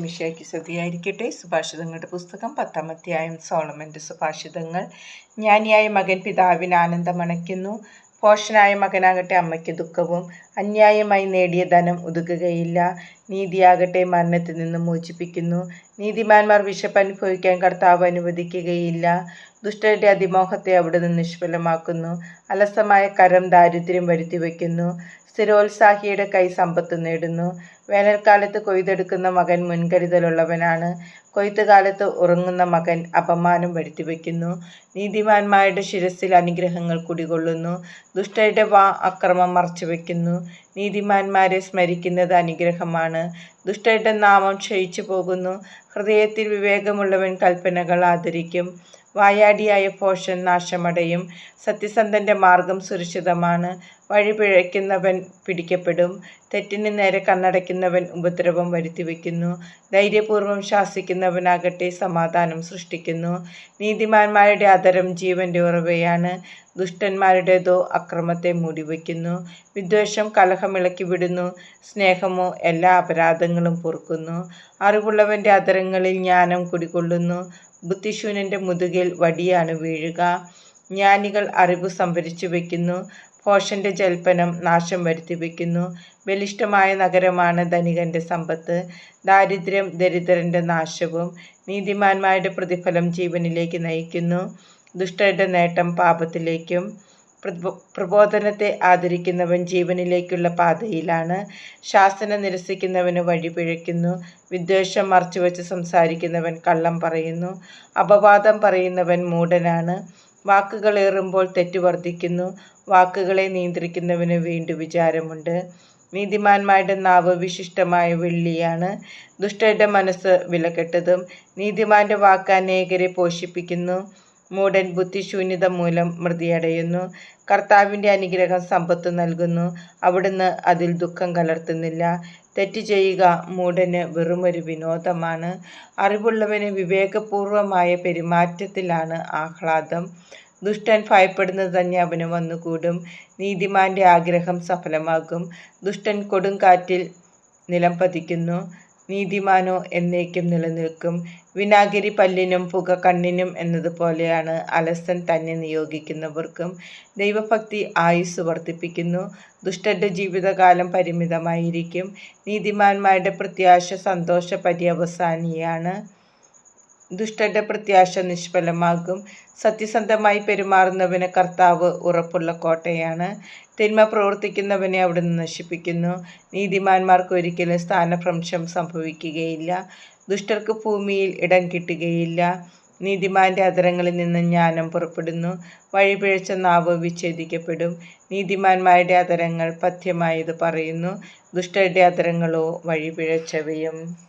മിഷയ്ക്ക് സ്തുതിയായിരിക്കട്ടെ. സുഭാഷിതങ്ങളുടെ പുസ്തകം പത്താം അധ്യായം സോളമന്റെ സുഭാഷിതങ്ങൾ. ജ്ഞാനിയായ മകൻ പിതാവിന് ആനന്ദമണയ്ക്കുന്നു പോഷനായ മകനാകട്ടെ അമ്മയ്ക്ക് ദുഃഖവും. അന്യായമായി നേടിയ ധനം ഒതുക്കുകയില്ല നീതിയാകട്ടെ മരണത്തിൽ നിന്ന് മോചിപ്പിക്കുന്നു. നീതിമാന്മാർ വിശപ്പ് അനുഭവിക്കാൻ കർത്താവ് അനുവദിക്കുകയില്ല. ദുഷ്ടരുടെ അതിമോഹത്തെ അവിടെ നിന്ന് നിഷ്ഫലമാക്കുന്നു. അലസമായ കരം ദാരിദ്ര്യം വരുത്തി വയ്ക്കുന്നു സ്ഥിരോത്സാഹിയുടെ കൈ സമ്പത്ത് നേടുന്നു. വേനൽക്കാലത്ത് കൊയ്തെടുക്കുന്ന മകൻ മുൻകരുതലുള്ളവനാണ്. കൊയ്ത്തുകാലത്ത് ഉറങ്ങുന്ന മകൻ അപമാനം വരുത്തിവെക്കുന്നു. നീതിമാന്മാരുടെ ശിരസിൽ അനുഗ്രഹങ്ങൾ കുടികൊള്ളുന്നു. ദുഷ്ടരുടെ വാ അക്രമം മറച്ചുവെക്കുന്നു. നീതിമാന്മാരെ സ്മരിക്കുന്നത് അനുഗ്രഹമാണ്. ദുഷ്ടരുടെ നാമം ക്ഷയിച്ചു പോകുന്നു. ഹൃദയത്തിൽ വിവേകമുള്ളവൻ കൽപ്പനകൾ ആദരിക്കും. വായാടിയായ പോഷൻ നാശമടയും. സത്യസന്ധന്റെ മാർഗം സുരക്ഷിതമാണ്. വഴി പിഴയ്ക്കുന്നവൻ പിടിക്കപ്പെടും. തെറ്റിന് നേരെ കണ്ണടയ്ക്കുന്നവൻ ഉപദ്രവം വരുത്തിവെക്കുന്നു. ധൈര്യപൂർവം ശാസിക്കുന്നവനാകട്ടെ സമാധാനം സൃഷ്ടിക്കുന്നു. നീതിമാന്മാരുടെ അതരം ജീവന്റെ ഉറവയാണ്. ദുഷ്ടന്മാരുടേതോ അക്രമത്തെ മൂടിവെക്കുന്നു. വിദ്വേഷം കലഹമിളക്കി വിടുന്നു. സ്നേഹമോ എല്ലാ അപരാധങ്ങളും പൊറുക്കുന്നു. അറിവുള്ളവന്റെ അതരങ്ങളിൽ ജ്ഞാനം കുടികൊള്ളുന്നു. ബുദ്ധിശൂന്യന്റെ മുതുകിൽ വടിയാണ് വീഴുക. ജ്ഞാനികൾ അറിവ് സംഭരിച്ചു വയ്ക്കുന്നു ഭോഷന്റെ ജൽപ്പനം നാശം വരുത്തി ബലിഷ്ടമായ നഗരമാണ് ധനികന്റെ സമ്പത്ത്. ദാരിദ്ര്യം ദരിദ്രന്റെ നാശവും നീതിമാന്മാരുടെ പ്രതിഫലം ജീവനിലേക്ക് നയിക്കുന്നു. ദുഷ്ടരുടെ നേട്ടം പാപത്തിലേക്കും പ്രബോധനത്തെ ആദരിക്കുന്നവൻ ജീവനിലേക്കുള്ള പാതയിലാണ്. ശാസന നിരസിക്കുന്നവന് വഴി പിഴയ്ക്കുന്നു. വിദ്വേഷം മറച്ചുവെച്ച് സംസാരിക്കുന്നവൻ കള്ളം പറയുന്നു. അപവാദം പറയുന്നവൻ മൂഢനാണ്. വാക്കുകളേറുമ്പോൾ തെറ്റ് വർദ്ധിക്കുന്നു. വാക്കുകളെ നിയന്ത്രിക്കുന്നവന് വീണ്ടും വിചാരമുണ്ട്. നീതിമാന്മാരുടെ നാവ് വിശിഷ്ടമായ വെള്ളിയാണ്. ദുഷ്ടരുടെ മനസ്സ് വിലകെട്ടതും നീതിമാന്റെ വാക്ക് അനേകരെ പോഷിപ്പിക്കുന്നു. മൂടൻ ബുദ്ധിശൂന്യത മൂലം മൃതിയടയുന്നു. കർത്താവിന്റെ അനുഗ്രഹം സമ്പത്ത് നൽകുന്നു. അവിടുന്ന് അതിൽ ദുഃഖം കലർത്തുന്നില്ല. തെറ്റ് ചെയ്യുക മൂടന് വെറുമൊരു വിനോദമാണ്. അറിവുള്ളവന് വിവേകപൂർവമായ പെരുമാറ്റത്തിലാണ് ആഹ്ലാദം. ദുഷ്ടൻ ഭയപ്പെടുന്നത് തന്നെ അവന് വന്നുകൂടും. നീതിമാന്റെ ആഗ്രഹം സഫലമാകും. ദുഷ്ടൻ കൊടുങ്കാറ്റിൽ നിലം പതിക്കുന്നു. നീതിമാനോ എന്നേക്കും നിലനിൽക്കും. വിനാഗിരി പല്ലിനും പുക കണ്ണിനും എന്നതുപോലെയാണ് അലസൻ തന്നെ നിയോഗിക്കുന്നവർക്കും ദൈവഭക്തി ആയുസ് വർദ്ധിപ്പിക്കുന്നു. ദുഷ്ടന്റെ ജീവിതകാലം പരിമിതമായിരിക്കും. നീതിമാന്മാരുടെ പ്രത്യാശ സന്തോഷ പര്യവസാനിയാണ്. ദുഷ്ടന്റെ പ്രത്യാശ നിഷ്ഫലമാകും. സത്യസന്ധമായി പെരുമാറുന്നവന് കർത്താവ് ഉറപ്പുള്ള കോട്ടയാണ്. തിന്മ പ്രവർത്തിക്കുന്നവനെ അവിടുന്ന് നശിപ്പിക്കുന്നു. നീതിമാന്മാർക്ക് ഒരിക്കലും സ്ഥാനഭ്രംശം സംഭവിക്കുകയില്ല. ദുഷ്ടർക്ക് ഭൂമിയിൽ ഇടം കിട്ടുകയില്ല. നീതിമാന്റെ അതരങ്ങളിൽ നിന്ന് ജ്ഞാനം പുറപ്പെടുന്നു. വഴിപിഴച്ച നാവ് വിച്ഛേദിക്കപ്പെടും. നീതിമാന്മാരുടെ അതരങ്ങൾ പഥ്യമായത് പറയുന്നു. ദുഷ്ടരുടെ അതരങ്ങളോ വഴിപിഴച്ചവയും.